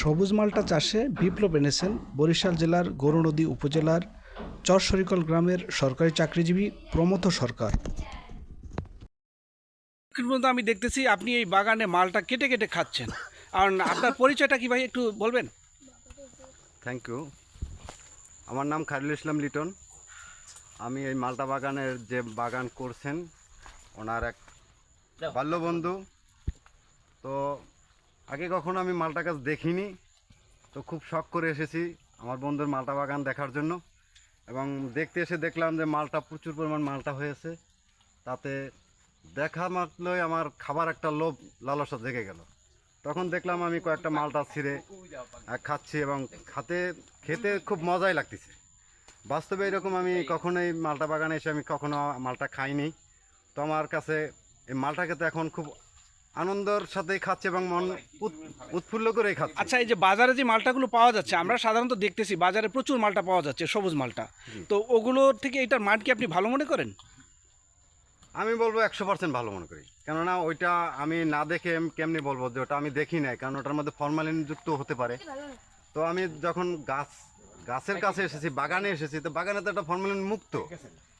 সবুজ মালটা চাষে বিপ্লব এনেছেন বরিশাল জেলার গৌরনদী উপজেলার চরসরিকল গ্রামের সরকারি চাকরিজীবী প্রমথ সরকার। পর্যন্ত আমি দেখতেছি আপনি এই বাগানে মালটা কেটে কেটে খাচ্ছেন। আর আপনার পরিচয়টা কি ভাই একটু বলবেন? থ্যাংক ইউ আমার নাম খায়রুল ইসলাম লিটন। আমি এই মালটা বাগানের যে বাগান করছেন ওনার এক বাল্যবন্ধু। তো আগে কখনো আমি মালটা গাছ দেখিনি। তো খুব শখ করে এসেছি আমার বন্ধুর মালটা বাগান দেখার জন্য। এবং দেখতে এসে দেখলাম যে মালটা প্রচুর পরিমাণ মালটা হয়েছে। তাতে দেখা মাত্রই আমার খাবার একটা লোভ, লালসা জেগে গেল। তখন দেখলাম আমি কয়েকটা মালটা ছিঁড়ে খাচ্ছি এবং খাতে, খেতে খুব মজাই লাগতেছে। বাস্তবে এরকম আমি কখনোই মালটা বাগানে এসে আমি কখনো মালটা খাইনি। তো আমার কাছে এই মালটা খেতে এখন খুব আনন্দের সাথেই খাচ্ছে এবং মন উৎ- উৎফুল্ল করে খাচ্ছে। আচ্ছা এই যে বাজারে যে মালটাগুলো পাওয়া যাচ্ছে আমরা সাধারণত দেখতেছি বাজারে প্রচুর মালটা পাওয়া যাচ্ছে সবুজ মালটা। তো ওগুলোর থেকে এটার মান কি আপনি ভালো মনে করেন? আমি বলব একশো পার্সেন্ট ভালো মনে করি। কেননা ওইটা আমি না দেখে কেমনি বলব যে ওটা আমি দেখি নাই কারণ ওটার মধ্যে ফরমালিন যুক্ত হতে পারে। তো আমি যখন গাছ গাছের কাছে এসেছি বাগানে এসেছি তো বাগানে তো একটা ফরমালিন মুক্ত।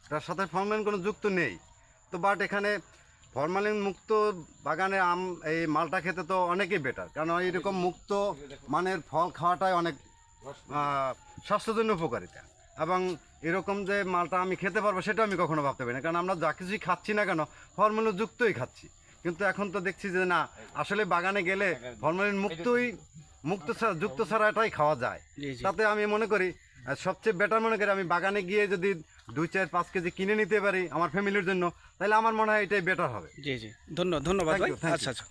তার সাথে ফরমালিন কোনো যুক্ত নেই। তো বাট এখানে ফরমালিন মুক্ত বাগানে আম এই মালটা খেতে তো অনেকই বেটার কারণ এইরকম মুক্ত মানের ফল খাওয়াটাই অনেক স্বাস্থ্যের জন্য উপকারিতা। এবং এরকম যে মালটা আমি খেতে পারব সেটা আমি কখনো ভাবতে পারি না। কারণ আমরা যা কিছুই খাচ্ছি না কেন ফলমূল যুক্তই খাচ্ছি। কিন্তু এখন তো দেখছি যে না আসলে বাগানে গেলে ফলমূল মুক্তই মুক্ত যুক্ত ছাড়া এটাই খাওয়া যায়। তাতে আমি মনে করি আহ, সবচেয়ে বেটার মনে করি আমি বাগানে গিয়ে যদি দুই চার পাঁচ কেজি কিনে নিতে পারি আমার ফ্যামিলির জন্য তাহলে আমার মনে হয় এটাই বেটার হবে। জি জি। ধন্যবাদ ধন্যবাদ ভাই। thank আচ্ছা you. আচ্ছা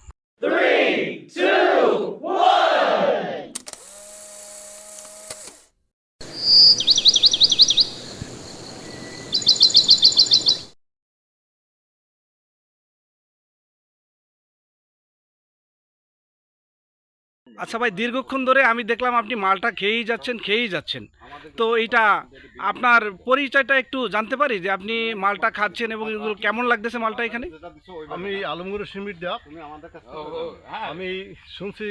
আচ্ছা ভাই, দীর্ঘক্ষণ ধরে আমি দেখলাম আপনি মালটা খেয়েই যাচ্ছেন খেয়েই যাচ্ছেন। তো এটা আপনার পরিচয়টা একটু জানতে পারি যে আপনি মালটা খাচ্ছেন এবং কেমন লাগতেছে মালটা এখানে? আমি আলমগুরু সিমির দেব আমি শুনছি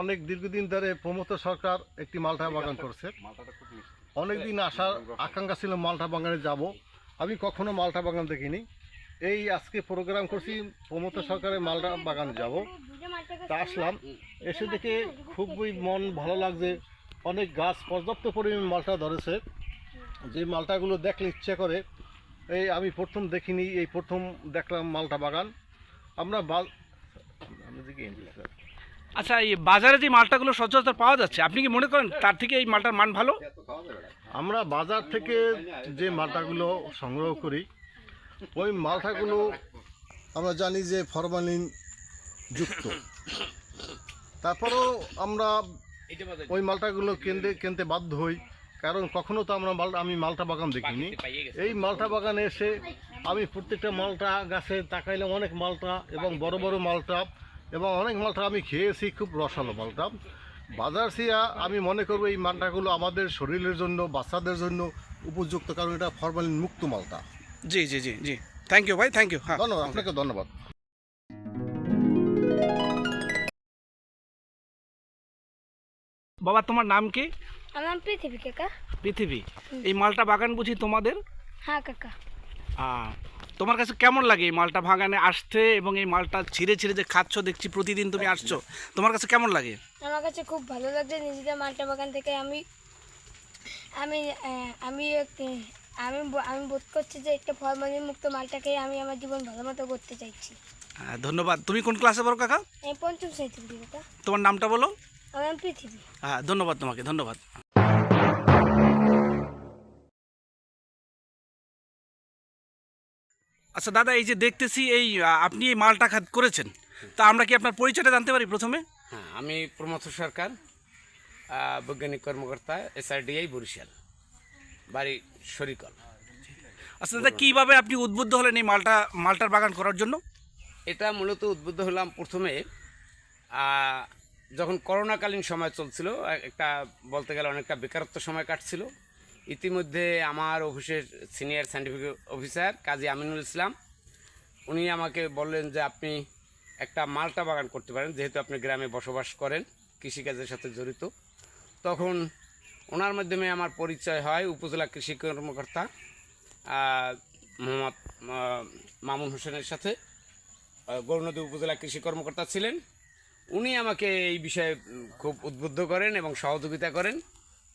অনেক দীর্ঘদিন ধরে প্রমোদ সরকার একটি মালটা বাগান করছে। অনেকদিন আসার আকাঙ্ক্ষা ছিল মালটা বাগানে যাব। আমি কখনো মালটা বাগান দেখিনি। এই আজকে প্রোগ্রাম করছি প্রমোদ সরকারের মালটা বাগান যাব। তা আসলাম এসে দেখে খুবই মন ভালো লাগছে। অনেক গাছ পর্যাপ্ত পরিমাণ মালটা ধরেছে। যে মালটাগুলো দেখলে ইচ্ছে করে এই আমি প্রথম দেখিনি এই প্রথম দেখলাম মালটা বাগান। আমরা। আচ্ছা এই বাজারে যে মালটাগুলো সচরাচর পাওয়া যাচ্ছে আপনি কি মনে করেন তার থেকে এই মালটার মান ভালো? আমরা বাজার থেকে যে মালটাগুলো সংগ্রহ করি ওই মালটাগুলো আমরা জানি যে ফরমালিন যুক্ত। তারপরেও আমরা ওই মালটাগুলো কেনতে কিনতে বাধ্য হই কারণ কখনো তো আমরা মাল আমি মালটা বাগান দেখিনি। এই মালটা বাগানে এসে আমি প্রত্যেকটা মালটা গাছে তাকাইলাম অনেক মালটা এবং বড় বড় মালটা এবং অনেক মালটা আমি খেয়েছি খুব রসালো মালটা বাজার সিয়া আমি মনে করব এই মালটাগুলো আমাদের শরীরের জন্য বাচ্চাদের জন্য উপযুক্ত কারণ এটা ফরমালিন মুক্ত মালটা জি জি জি জি। থ্যাংক ইউ ভাই থ্যাংক ইউ হ্যাঁ। ধন্যবাদ আপনাকে ধন্যবাদ। বাবা তোমার নাম কি? আমার নাম পৃথিবী কাকা। পৃথিবী। এই মালটা বাগান বুঝি তোমাদের? হ্যাঁ কাকা। তোমার কাছে কেমন লাগে এই মালটা বাগানে আসতে এবং এই মালটা ছিঁড়ে ছিঁড়ে যে খাচ্ছ দেখছি প্রতিদিন তুমি আসছো? তোমার কাছে কেমন লাগে? আমার কাছে খুব ভালো লাগছে নিজেদের মালটা বাগান থেকে আমি আমি আমি এক- আমি আমি বোধ করছি যে একটা ফরমালিন মুক্ত মালটা খেয়ে আমি আমার জীবন ভালো মতো করতে চাইছি। আহ, ধন্যবাদ। তুমি কোন ক্লাসে পড়ো কাকা? আমি পঞ্চম শ্রেণীতে পড়ি কাকা। তোমার নামটা বলো? আমার নাম পৃথিবী। হ্যাঁ ধন্যবাদ তোমাকে ধন্যবাদ। আচ্ছা দাদা এই যে দেখতেছি এই আপনি এই মালটা খাত করেছেন। তা আমরা কি আপনার পরিচয়টা জানতে পারি প্রথমে? হ্যাঁ আমি প্রমথ সরকার বৈজ্ঞানিক কর্মকর্তা এসআরডিআই বরিশাল। বাড়ি শরিকল আচ্ছা দাদা কীভাবে আপনি উদ্বুদ্ধ হলেন এই মালটা মালটার বাগান করার জন্য? এটা মূলত উদ্বুদ্ধ হলাম প্রথমে যখন করোনাকালীন সময় চলছিল একটা বলতে গেলে অনেকটা বেকারত্ব সময় কাটছিল ইতিমধ্যে আমার অফিসের senior scientific officer Kazi Aminul Islam উনি আমাকে বললেন যে আপনি একটা মালটা বাগান করতে পারেন যেহেতু আপনি গ্রামে বসবাস করেন কৃষিকাজের সাথে জড়িত। তখন ওনার মাধ্যমে আমার পরিচয় হয় উপজেলা কৃষি কর্মকর্তা মোহাম্মদ মামুন হোসেনের সাথে। গৌরনদী উপজেলা কৃষি কর্মকর্তা ছিলেন। উনি আমাকে এই বিষয়ে খুব উদ্বুদ্ধ করেন এবং সহযোগিতা করেন।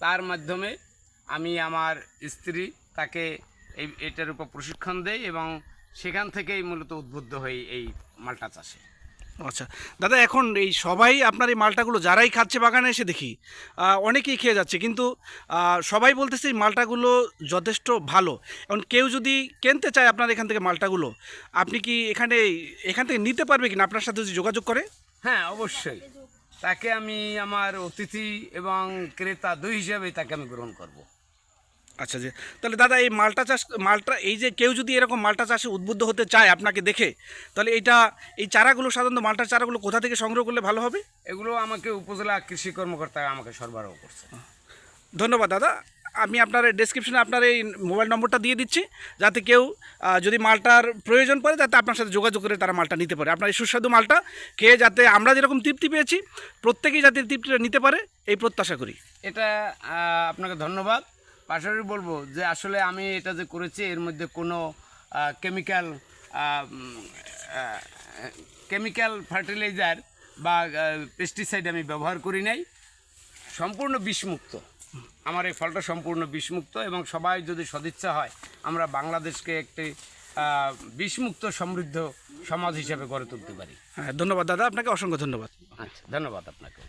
তার মাধ্যমে আমি আমার স্ত্রী তাকে এই, এটার উপর প্রশিক্ষণ দেই এবং সেখান থেকেই মূলত উদ্বুদ্ধ হই এই মালটা চাষে। আচ্ছা। দাদা, এখন এই সবাই আপনার এই মালটাগুলো যারাই খাচ্ছে বাগানে এসে দেখি অনেকেই খেয়ে যাচ্ছে। কিন্তু সবাই বলতেছে এই মালটাগুলো যথেষ্ট ভালো। এখন কেউ যদি কিনতে চায় আপনার এখান থেকে মালটাগুলো, আপনি কি এখানে, এখান থেকে নিতে পারবে কিনা? আপনার সাথে যদি যোগাযোগ করে। হ্যাঁ অবশ্যই। তাকে আমি আমার অতিথি এবং ক্রেতা দুই হিসাবে তাকে আমি গ্রহণ করব। আচ্ছা যে তাহলে দাদা এই মালটা চাষ মালটা এই যে কেউ যদি এরকম মালটা চাষে উদ্বুদ্ধ হতে চায় আপনাকে দেখে তাহলে এইটা এই চারাগুলো সাধারণত মালটার চারাগুলো কোথা থেকে সংগ্রহ করলে ভালো হবে? এগুলো আমাকে উপজেলা কৃষি কর্মকর্তা আমাকে সরবরাহ করছে। ধন্যবাদ দাদা। আমি আপনার ডেসক্রিপশনে আপনার এই মোবাইল নম্বরটা দিয়ে দিচ্ছি যাতে কেউ যদি মালটার প্রয়োজন পড়ে যাতে আপনার সাথে যোগাযোগ করে তারা মালটা নিতে পারে। আপনার এই সুস্বাদু মালটা খেয়ে যাতে আমরা যেরকম তৃপ্তি পেয়েছি প্রত্যেকেই যাতে তৃপ্তিটা নিতে পারে এই প্রত্যাশা করি। এটা আপনাকে ধন্যবাদ। পাশাপাশি বলব যে আসলে আমি এটা যে করেছি এর মধ্যে কোনো কেমিক্যাল কেমিক্যাল ফার্টিলাইজার বা পেস্টিসাইড আমি ব্যবহার করি নাই। সম্পূর্ণ বিষমুক্ত। আমার এই ফলটা সম্পূর্ণ বিষমুক্ত এবং সবাই যদি সদিচ্ছা হয় আমরা বাংলাদেশকে একটি বিষমুক্ত সমৃদ্ধ সমাজ হিসেবে গড়ে তুলতে পারি। হ্যাঁ ধন্যবাদ দাদা আপনাকে অসংখ্য ধন্যবাদ। আচ্ছা ধন্যবাদ আপনাকে